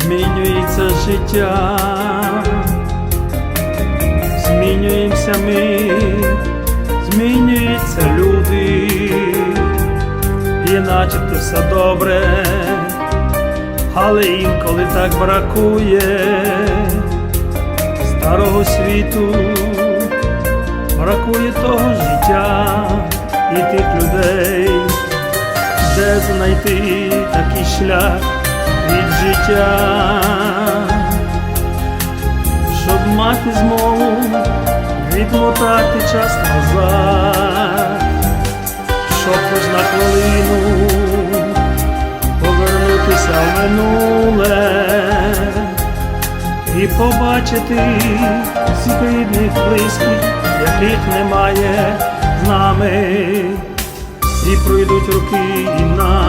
змінюється життя, змінюємося ми, змінюються люди, і начебто все добре, але інколи так бракує старого світу, бракує того життя і тих людей, де знайти такий шлях життя, щоб мати змогу відмотати час назад, щоб на хвилину повернутися в минуле і побачити всіх рідних близьких, яких немає з нами, і пройдуть роки і нас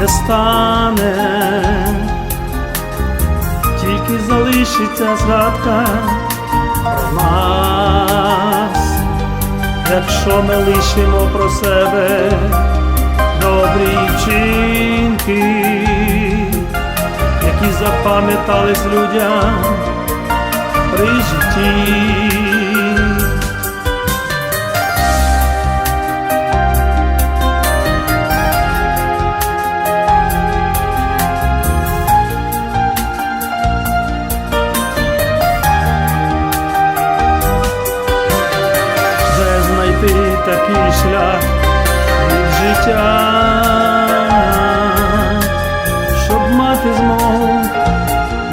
не стане, тільки залишиться згадка про нас, якщо ми лишимо про себе добрі вчинки, які запам'ятались людям при житті. Такий шлях від життя, щоб мати змогу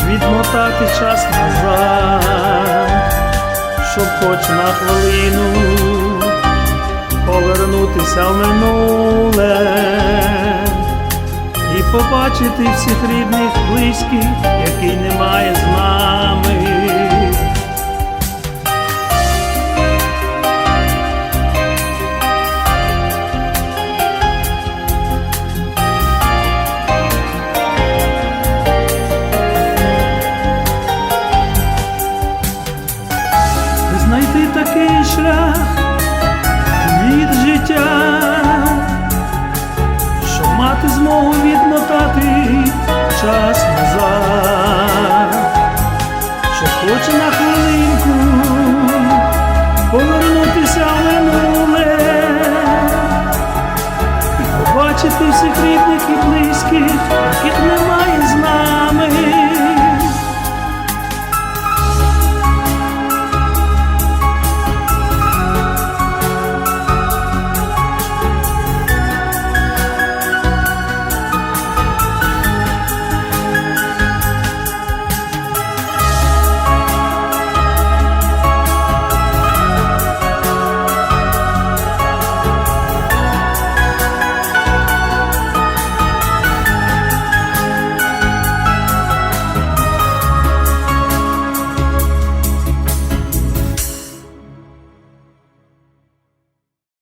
відмотати час назад, щоб хоч на хвилину повернутися в минуле. І побачити всіх рідних, близьких, який немає з нами. повернутися в минуле, побачити всіх рідних і близьких.